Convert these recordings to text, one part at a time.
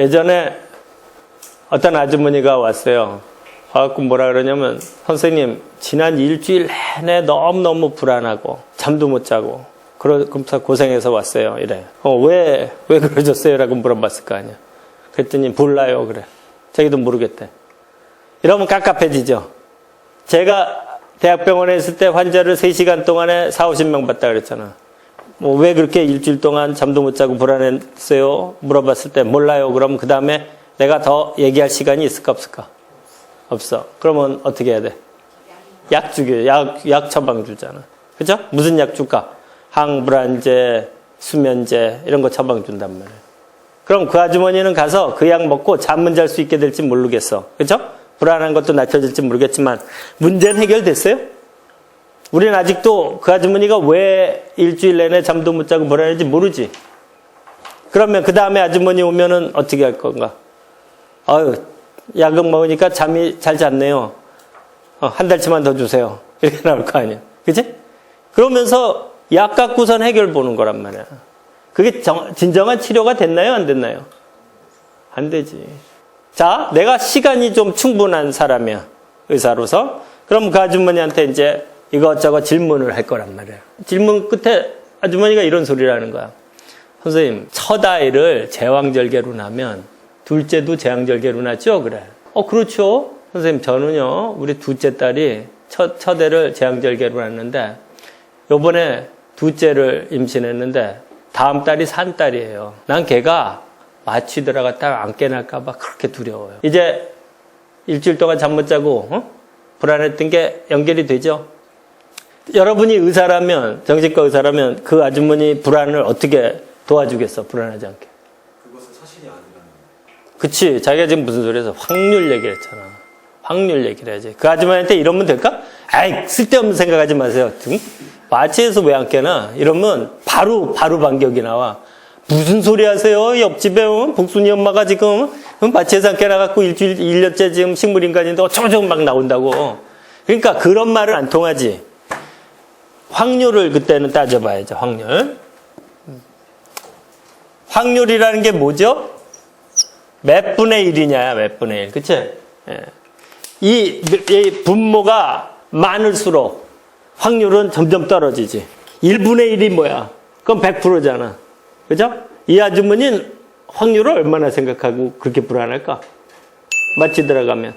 예전에 어떤 아주머니가 왔어요. 와갖고 뭐라 그러냐면, 선생님, 지난 일주일 내내 너무너무 불안하고, 잠도 못 자고, 그러면서 고생해서 왔어요. 이래. 어, 왜, 왜 그러셨어요? 라고 물어봤을 거 아니야. 그랬더니, 몰라요. 그래. 자기도 모르겠대. 이러면 깝깝해지죠. 제가 대학병원에 있을 때 환자를 3시간 동안에 4, 50명 봤다 그랬잖아. 뭐 왜 그렇게 일주일 동안 잠도 못 자고 불안했어요? 물어봤을 때 몰라요. 그럼 그 다음에 내가 더 얘기할 시간이 있을까 없을까? 없어. 그러면 어떻게 해야 돼? 약 주기, 약, 약 처방 주잖아. 그죠? 무슨 약 줄까? 항불안제, 수면제, 이런 거 처방 준단 말이에요. 그럼 그 아주머니는 가서 그 약 먹고 잠은 잘 수 있게 될지 모르겠어. 그죠? 불안한 것도 낮춰질지 모르겠지만, 문제는 해결됐어요? 우리는 아직도 그 아주머니가 왜 일주일 내내 잠도 못 자고 불안한지 모르지. 그러면 그 다음에 아주머니 오면은 어떻게 할 건가? 아유, 약을 먹으니까 잠이 잘 잤네요. 어, 한 달치만 더 주세요. 이렇게 나올 거 아니야. 그지? 그러면서 약 갖고선 해결 보는 거란 말이야. 그게 정- 진정한 치료가 됐나요? 안 됐나요? 안 되지. 자, 내가 시간이 좀 충분한 사람이야. 의사로서. 그럼 그 아주머니한테 이제 이것저것 질문을 할 거란 말이야. 질문 끝에 아주머니가 이런 소리를 하는 거야. 선생님, 첫 아이를 제왕절개로 나면 둘째도 제왕절개로 낳죠? 그래. 어, 그렇죠. 선생님, 저는요, 우리 둘째 딸이 첫, 첫 애를 제왕절개로 낳았는데, 요번에 둘째를 임신했는데, 다음 딸이 산 딸이에요. 난 걔가 마취 들어갔다가 안 깨날까봐 그렇게 두려워요. 이제 일주일 동안 잠 못 자고, 어? 불안했던 게 연결이 되죠? 여러분이 의사라면, 정신과 의사라면 그 아주머니 불안을 어떻게 도와주겠어? 불안하지 않게. 그것은 사실이 아니라는 그치. 자기가 지금 무슨 소리 해서 확률 얘기를 했잖아. 확률 얘기를 해야지. 그 아줌마한테 이러면 될까? 아이, 쓸데없는 생각하지 마세요. 등? 마취해서 왜 안 깨나? 이러면 바로, 바로 반격이 나와. 무슨 소리 하세요? 옆집에 어? 복순이 엄마가 지금 어? 마취해서 안 깨나갖고 일주일, 1년째 지금 식물인간인데 어쩌고저쩌고 막 나온다고. 그러니까 그런 말은 안 통하지. 확률을 그때는 따져봐야죠, 확률. 확률이라는 게 뭐죠? 몇 분의 1이냐, 몇 분의 1. 그치? 예. 이, 이 분모가 많을수록 확률은 점점 떨어지지. 1분의 1이 뭐야? 그럼 100%잖아. 그죠? 이 아주머니는 확률을 얼마나 생각하고 그렇게 불안할까? 마치 들어가면.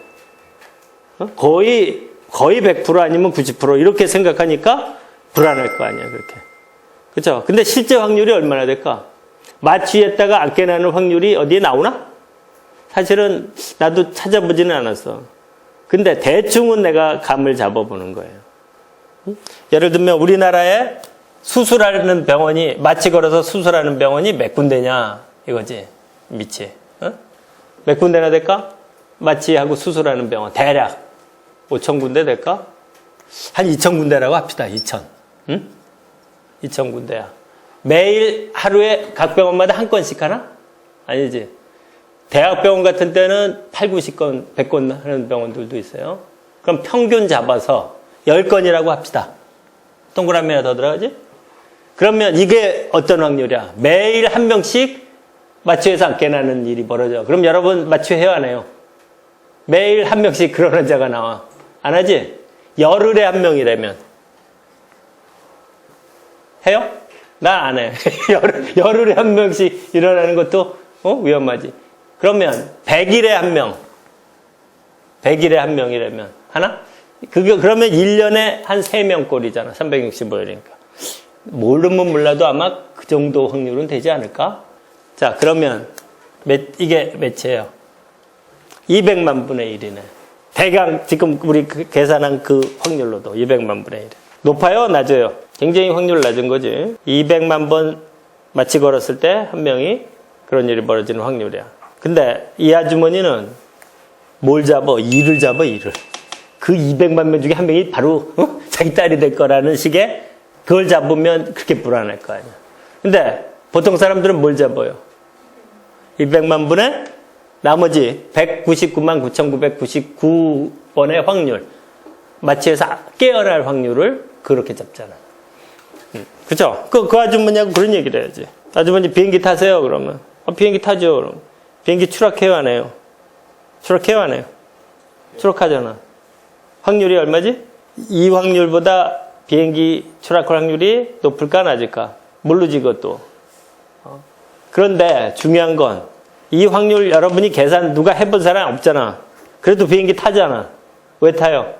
어? 거의, 거의 100% 아니면 90% 이렇게 생각하니까 불안할 거 아니야, 그렇게. 그죠? 근데 실제 확률이 얼마나 될까? 마취했다가 안 깨나는 확률이 어디에 나오나? 사실은 나도 찾아보지는 않았어. 근데 대충은 내가 감을 잡아보는 거예요. 응? 예를 들면 우리나라에 수술하는 병원이 마취 걸어서 수술하는 병원이 몇 군데냐 이거지 미치 어? 몇 군데나 될까? 마취하고 수술하는 병원 대략 5천 군데 될까? 한 2천 군데라고 합시다 2천 응? 2천 군데야 매일 하루에 각 병원마다 한 건씩 하나? 아니지 대학병원 같은 때는 8, 90건, 100건 하는 병원들도 있어요. 그럼 평균 잡아서 10건이라고 합시다. 동그라미 하나 더 들어가지? 그러면 이게 어떤 확률이야? 매일 한 명씩 마취해서 안 깨나는 일이 벌어져. 그럼 여러분 마취해요, 안 해요? 매일 한 명씩 그런 환자가 나와. 안 하지? 열흘에 한 명이라면. 해요? 나 안 해. 열흘, 열흘에 한 명씩 일어나는 것도 어? 위험하지. 그러면 100일에 한 명. 100일에 한 명이라면 하나? 그게 그러면 1년에 한 3명 꼴이잖아. 365일이니까. 모르면 몰라도 아마 그 정도 확률은 되지 않을까? 자, 그러면 몇, 이게 몇이에요? 200만 분의 1이네. 대강 지금 우리 그 계산한 그 확률로도 200만 분의 1. 높아요? 낮아요? 굉장히 확률 낮은 거지. 200만 번 마취 걸었을 때 한 명이 그런 일이 벌어지는 확률이야. 근데 이 아주머니는 뭘 잡아? 일을 잡아, 일을. 그 200만 명 중에 한 명이 바로 어? 자기 딸이 될 거라는 식의 그걸 잡으면 그렇게 불안할 거 아니야. 근데 보통 사람들은 뭘 잡아요? 200만 분의 나머지 199만 9,999번의 확률. 마취해서 깨어날 확률을 그렇게 잡잖아. 음, 그죠? 그, 그 아주머니하고 그런 얘기를 해야지. 아주머니 비행기 타세요, 그러면. 아, 비행기 타죠, 그럼. 비행기 추락해요, 안 해요? 추락해요, 안 해요? 추락하잖아. 확률이 얼마지? 이 확률보다 비행기 추락할 확률이 높을까, 낮을까? 모르지, 그것도. 어. 그런데 중요한 건, 이 확률 여러분이 계산 누가 해본 사람 없잖아. 그래도 비행기 타잖아. 왜 타요?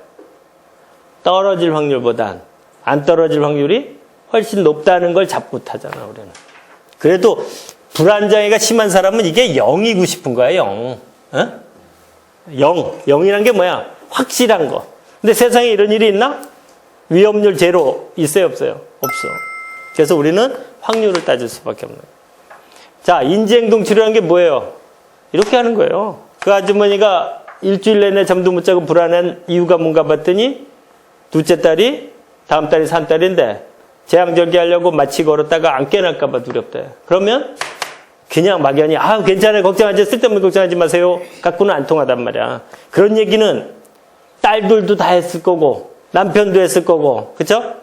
떨어질 확률보단 안 떨어질 확률이 훨씬 높다는 걸 잡고 타잖아, 우리는. 그래도 불안장애가 심한 사람은 이게 0이고 싶은 거야, 0. 어? 0. 0이란 게 뭐야? 확실한 거. 근데 세상에 이런 일이 있나? 위험률 제로 있어요, 없어요? 없어. 그래서 우리는 확률을 따질 수밖에 없는. 자, 인지행동 치료라는 게 뭐예요? 이렇게 하는 거예요. 그 아주머니가 일주일 내내 잠도 못 자고 불안한 이유가 뭔가 봤더니 둘째 딸이 다음 달이 산 딸인데 재앙절개 하려고 마치 걸었다가 안 깨날까봐 두렵대. 그러면 그냥 막연히 아 괜찮아요 걱정하지 쓸데없는 걱정하지 마세요 갖고는 안 통하단 말이야. 그런 얘기는 딸들도 다 했을 거고 남편도 했을 거고 그쵸?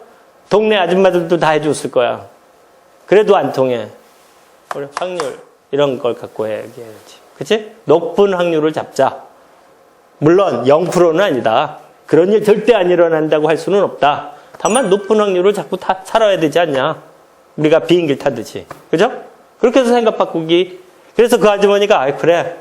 동네 아줌마들도 다 해줬을 거야. 그래도 안 통해. 우리 확률 이런 걸 갖고 얘기해야지. 그치? 높은 확률을 잡자. 물론 0%는 아니다. 그런 일 절대 안 일어난다고 할 수는 없다. 다만 높은 확률을 자꾸 타, 살아야 되지 않냐. 우리가 비행기를 타듯이. 그죠? 그렇게 해서 생각 바꾸기. 그래서 그 아주머니가, 아, 그래.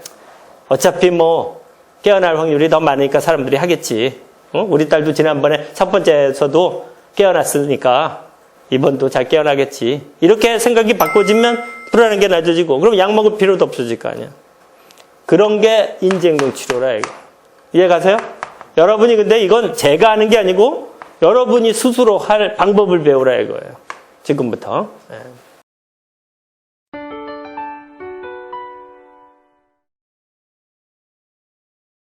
어차피 뭐, 깨어날 확률이 더 많으니까 사람들이 하겠지. 어? 우리 딸도 지난번에 첫 번째에서도 깨어났으니까 이번도 잘 깨어나겠지. 이렇게 생각이 바꿔지면 불안한 게 낮아지고, 그럼 약 먹을 필요도 없어질 거 아니야. 그런 게 인지행동 치료라, 이거. 이해 가세요? 여러분이 근데 이건 제가 하는 게 아니고 여러분이 스스로 할 방법을 배우라 이거예요. 지금부터. 예.